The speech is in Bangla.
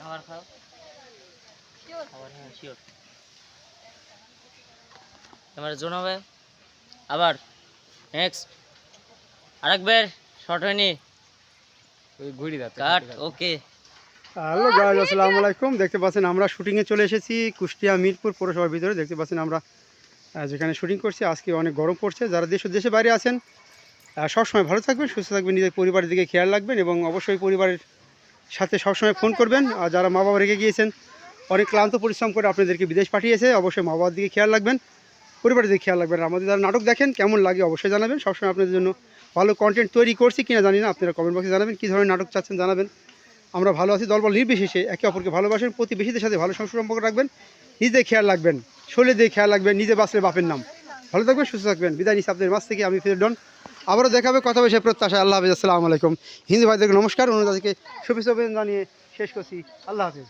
খাবার খাও। খাবার হ্যাঁ শিওর তোমার জোন আবার নেক্সট আরেকবার শর্ট হয়নি। হ্যালো গাইজ আসসালামু দেখতে পাচ্ছেন আমরা শুটিংয়ে চলে এসেছি কুষ্টিয়া মিরপুর পৌরসভার ভিতরে। দেখতে পাচ্ছেন আমরা যেখানে শুটিং করছি আজকে অনেক গরম পড়ছে। যারা দেশ দেশে বাইরে আছেন সবসময় ভালো থাকবেন, সুস্থ থাকবেন, নিজের পরিবারের দিকে খেয়াল রাখবেন এবং অবশ্যই পরিবারের সাথে সবসময় ফোন করবেন। আর যারা মা বাবা রেখে গিয়েছেন, অনেক ক্লান্ত পরিশ্রম করে আপনাদেরকে বিদেশ পাঠিয়েছে, অবশ্যই মা বাবার দিকে খেয়াল রাখবেন, পরিবারের দিকে খেয়াল রাখবেন। আমাদের যারা নাটক দেখেন, কেমন লাগে অবশ্যই জানাবেন। সবসময় আপনাদের জন্য ভালো কন্টেন্ট তৈরি করছি কিনা জানি না, আপনারা কমেন্ট বক্সে জানাবেন, কী ধরনের নাটক চাচ্ছেন জানাবেন। আমরা ভালো আছি, দলবল নির্বিশেষে একে অপরকে ভালোবাসেন, প্রতিবেশীদের সাথে ভালো সম্পর্ক রাখবেন নিজে খেয়াল রাখবেন শরীরে দিয়ে খেয়াল রাখবেন, নিজে বাঁচলে বাপের নাম। ভালো থাকবেন, সুস্থ থাকবেন। বিদায় নিচ্ছি আপনাদের মাছ থেকে, আমি ফিরডন আবারও দেখা হবে কথা বসে প্রত্যাশা আল্লাহ হাফিজ, আসসালামু আলাইকুম। হিন্দু ভাইদেরকে নমস্কার অনুদাদিকে শুভেচ্ছা জানিয়ে শেষ করছি। আল্লাহ হাফিজ।